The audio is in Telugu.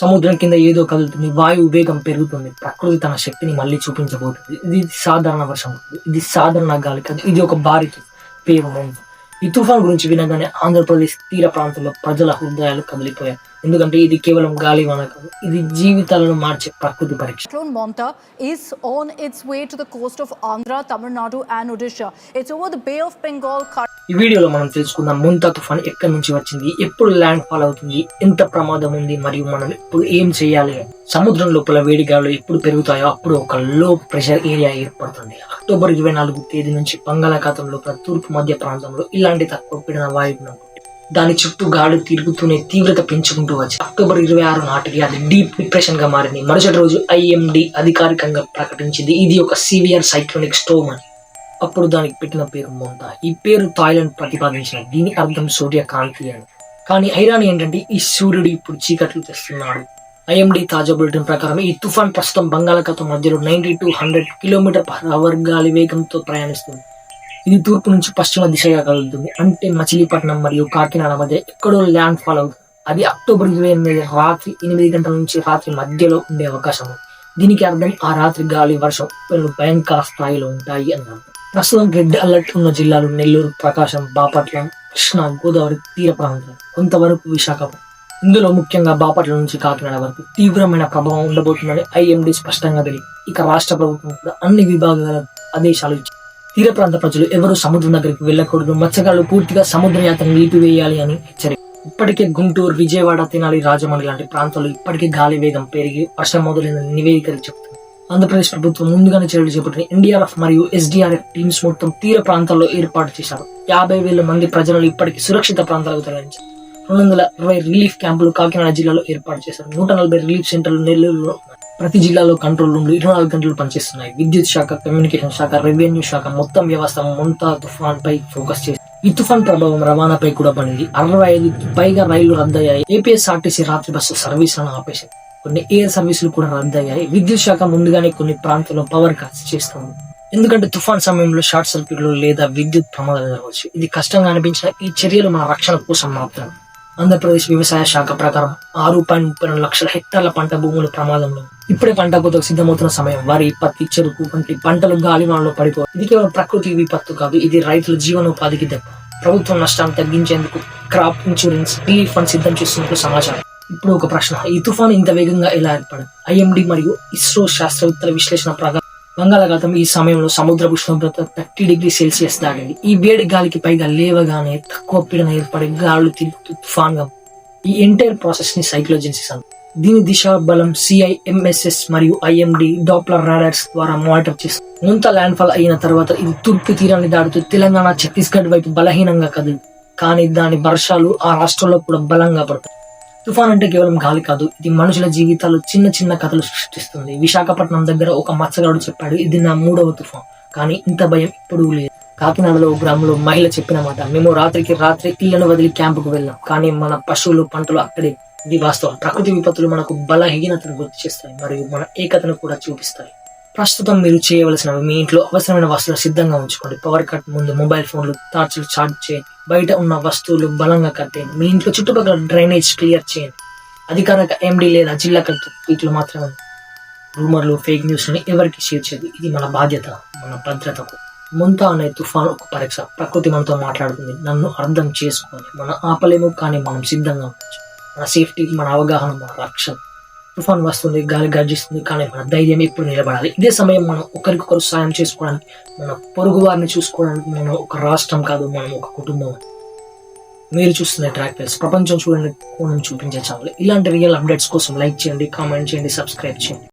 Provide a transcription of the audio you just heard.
సముద్రం కింద ఏదో కదులుతుంది వాయువు వేగం పెరుగుతుంది ప్రకృతి తన శక్తిని మళ్ళీ చూపించబోతుంది. ఇది సాధారణ వర్షం ఇది సాధారణ గాలి కాదు ఇది ఒక భారీ తుఫాన్. పేరు ఈ తుఫాన్ గురించి వినగానే ఆంధ్రప్రదేశ్ తీర ప్రాంతంలో ప్రజల హృదయాలు కదిలిపోయాయి. ఎందుకంటే ఇది కేవలం గాలి వాన కాదు ఇది జీవితాలను మార్చే ప్రకృతి పరీక్ష. Cyclone Montha is on it's way to the coast of Andhra Tamil Nadu and Odisha it's over the bay of Bengal ఈ వీడియోలో మనం తెలుసుకుందాం ముంతా తుఫాన్ ఎక్కడి నుంచి వచ్చింది ఎప్పుడు ల్యాండ్ ఫాల్ అవుతుంది ఎంత ప్రమాదం ఉంది మరియు మనం ఇప్పుడు ఏం చేయాలి? సముద్రం లోపల వేడిగాలు ఎప్పుడు పెరుగుతాయో అప్పుడు ఒక లో ప్రెషర్ ఏరియా ఏర్పడుతుంది. అక్టోబర్ ఇరవై నాలుగు తేదీ నుంచి బంగాళాఖాతం లోపల తూర్పు మధ్య ప్రాంతంలో ఇలాంటి తక్కువ పీడన వాయుగుణం దాని చుట్టూ గాలి తిరుగుతూనే తీవ్రత పెంచుకుంటూ వచ్చి అక్టోబర్ ఇరవై ఆరు నాటికి అది డీప్ డిప్రెషన్గా మారింది. మరుసటి రోజు ఐఎండి అధికారికంగా ప్రకటించింది. ఇది ఒక సివియర్ సైక్లోనిక్ స్టోమ్ అని. అప్పుడు దానికి పెట్టిన పేరు మోంటా ఈ పేరు థాయిలాండ్ ప్రతిపాదించిన దీని అర్థం సూర్యకాంతి అని. కానీ ఐరాని ఏంటంటే ఈ సూర్యుడు ఇప్పుడు చీకట్లు తెస్తున్నాడు. ఐఎండి తాజా బులెటిన్ ప్రకారం ఈ తుఫాన్ ప్రస్తుతం బంగాళాఖాతం మధ్యలో ninety two hundred kilometre per hour గాలి వేగంతో ప్రయాణిస్తుంది. ఇది తూర్పు నుంచి పశ్చిమ దిశగా కలుగుతుంది అంటే మచిలీపట్నం మరియు కాకినాడ మధ్య ఎక్కడో ల్యాండ్ ఫాల్ అవుతుంది. అది అక్టోబర్ ఇరవై ఎనిమిది రాత్రి ఎనిమిది గంటల నుంచి రాత్రి మధ్యలో ఉండే అవకాశం దీనికి అర్థం ఆ రాత్రి గాలి వర్షం భయంకర స్థాయిలో ఉంటాయి అని అర్థం. ప్రస్తుతం రెడ్ అలర్ట్ ఉన్న జిల్లాలు నెల్లూరు ప్రకాశం బాపట్ల కృష్ణా గోదావరి తీర ప్రాంతం కొంతవరకు విశాఖపట్నం ఇందులో ముఖ్యంగా బాపట్ల నుంచి కాకినాడ వరకు తీవ్రమైన ప్రభావం ఉండబోతుందని ఐఎండి స్పష్టంగా తెలియదు ఇక రాష్ట్ర ప్రభుత్వం కూడా అన్ని విభాగాల ఆదేశాలు ఇచ్చింది. తీర ప్రాంత ప్రజలు ఎవరు సముద్రం దగ్గరికి వెళ్ళకూడదు మత్స్యకారులు పూర్తిగా సముద్ర యాత్ర నిలిపివేయాలి అని హెచ్చరిక. ఇప్పటికే గుంటూరు విజయవాడ తెనాలి రాజమండ్రి లాంటి ప్రాంతాల్లో ఇప్పటికే గాలి వేగం పెరిగి వర్షం మొదలైన నివేదికలు చెబుతుంది ఆంధ్రప్రదేశ్ ప్రభుత్వం ముందుగానే చర్యలు చేపట్టిన ఎన్డీఆర్ఎఫ్ మరియు ఎస్డీఆర్ఎఫ్ టీమ్స్ మొత్తం తీర ప్రాంతాల్లో ఏర్పాటు చేశారు. యాభై వేల మంది ప్రజలను ఇప్పటికి సురక్షిత ప్రాంతాలకు తరలించారు. రెండు వందల ఇరవై రిలీఫ్ క్యాంపులు కాకినాడ జిల్లాలో ఏర్పాటు చేశారు. నూట నలభై రిలీఫ్ సెంటర్లు నెల్లూరులో ప్రతి జిల్లాలో కంట్రోల్ రూమ్లు ఇరవై నాలుగు గంటలు పనిచేస్తున్నాయి. విద్యుత్ శాఖ కమ్యూనికేషన్ శాఖ రెవెన్యూ శాఖ మొత్తం వ్యవస్థ మొంతా తుఫాన్ పై ఫోకస్ చేసి ఈ తుఫాన్ ప్రభావం రవాణాపై కూడా పడింది. అరవై ఐదు పైగా రైళ్ళు రద్దయ్యాయి. ఏపీఎస్ఆర్టీసీ రాత్రి బస్సు సర్వీసులను ఆపేసింది. కొన్ని ఎయిర్ సర్వీసులు కూడా రద్దయ్యాయి విద్యుత్ శాఖ ముందుగానే కొన్ని ప్రాంతాల్లో పవర్ కట్స్ చేస్తుంది ఎందుకంటే తుఫాన్ సమయంలో షార్ట్ సర్క్యూట్లు లేదా విద్యుత్ ప్రమాదాలు జరగవచ్చు. ఇది కష్టంగా అనిపించిన ఈ చర్యలు మన రక్షణ కోసం మాత్రమే. ఆంధ్రప్రదేశ్ వ్యవసాయ శాఖ ప్రకారం ఆరు పాయింట్ ముప్పై రెండు లక్షల హెక్టార్ల పంట భూముల ప్రమాదంలో ఇప్పుడే పంట కోతకు సిద్ధమవుతున్న సమయం. వరి పత్తి చెరుకు వంటి పంటలు గాలివానలో పడిపో ఇది కేవలం ప్రకృతి విపత్తు కాదు ఇది రైతుల జీవనోపాధికి దెబ్బ. ప్రభుత్వం నష్టాన్ని తగ్గించేందుకు క్రాప్ ఇన్సూరెన్స్ రిలీఫ్ ఫండ్ సిద్ధం చేస్తున్నట్లు సమాచారం. ఇప్పుడు ఒక ప్రశ్న. ఈ తుఫాను ఇంత వేగంగా ఎలా ఏర్పడింది? ఐఎండి మరియు ఇస్రో శాస్త్రవేత్తల విశ్లేషణ ప్రకారం బంగాళాఖాతం ఈ సమయంలో సముద్ర ఉష్ణోగ్రత థర్టీ డిగ్రీ సెల్సియస్ దాటింది. ఈ వేడి గాలికి పైగా లేవగానే తక్కువ పీడన ఏర్పడే గాలు తిరుగుతూ తుఫాన్గా ఈ ఎంటైర్ ప్రాసెస్ని సైక్లోజెన్సీస్ అంటారు. దీని దిశ బలం సిఐఎంఎస్ఎస్ మరియు ఐఎండి డాప్లర్ రాడార్స్ ద్వారా మానిటర్ చేస్తుంది. ముంత ల్యాండ్ ఫాల్ అయిన తర్వాత ఇది తూర్పు తీరాన్ని దాటుతూ తెలంగాణ ఛత్తీస్గఢ్ వైపు బలహీనంగా కదిలి కానీ దాని వర్షాలు ఆ రాష్ట్రంలో కూడా బలంగా పడతాయి. తుఫాన్ అంటే కేవలం గాలి కాదు ఇది మనుషుల జీవితాలు చిన్న చిన్న కథలు సృష్టిస్తుంది. విశాఖపట్నం దగ్గర ఒక మత్స్యగాడు చెప్పాడు ఇది నా మూడవ తుఫాన్ కానీ ఇంత భయం ఇప్పుడు లేదు. కాకినాడలో గ్రామంలో మహిళ చెప్పిన మాట మేము రాత్రికి రాత్రి ఇళ్ళను వదిలి క్యాంపుకు వెళ్ళాం కానీ మన పశువులు పంటలు అక్కడే ఇది వాస్తవం ప్రకృతి విపత్తులు మనకు బలహీనతను గుర్తు చేస్తాయి మరియు మన ఏకతను కూడా చూపిస్తాయి. ప్రస్తుతం మీరు చేయవలసినవి మీ ఇంట్లో అవసరమైన వస్తువులు సిద్ధంగా ఉంచుకోండి. పవర్ కట్ ముందు మొబైల్ ఫోన్లు టార్చ్లు చార్జ్ చేయండి. బయట ఉన్న వస్తువులు బలంగా కట్టేయండి. మీ ఇంట్లో చుట్టుపక్కల డ్రైనేజ్ క్లియర్ చేయండి. అధికారిక ఎండి లేదా జిల్లా కలెక్టర్ మాత్రమే రూమర్లు ఫేక్ న్యూస్ని ఎవరికి షేర్ చేయదు. ఇది మన బాధ్యత మన భద్రతకు. ముంతా అనే తుఫాన్ ఒక పరీక్ష. ప్రకృతి మనతో మాట్లాడుతుంది. నన్ను అర్థం చేసుకొని మనం ఆపలేము కానీ మనం సిద్ధంగా ఉండొచ్చు. మన సేఫ్టీ మన అవగాహన మన రక్షణ. తుఫాన్ వస్తుంది గాలి గర్జిస్తుంది కానీ మన ధైర్యం ఎప్పుడు నిలబడాలి. ఇదే సమయం మనం ఒకరికొకరు సాయం చేసుకోవడానికి మన పొరుగు వారిని చూసుకోవడానికి మనం ఒక రాష్ట్రం కాదు మనం ఒక కుటుంబం. మీరు చూస్తున్న ట్రాక్టర్స్ ప్రపంచం చూడండి కోణం చూపించే ఛానల్. ఇలాంటి రియల్ అప్డేట్స్ కోసం లైక్ చేయండి కామెంట్ చేయండి సబ్స్క్రైబ్ చేయండి.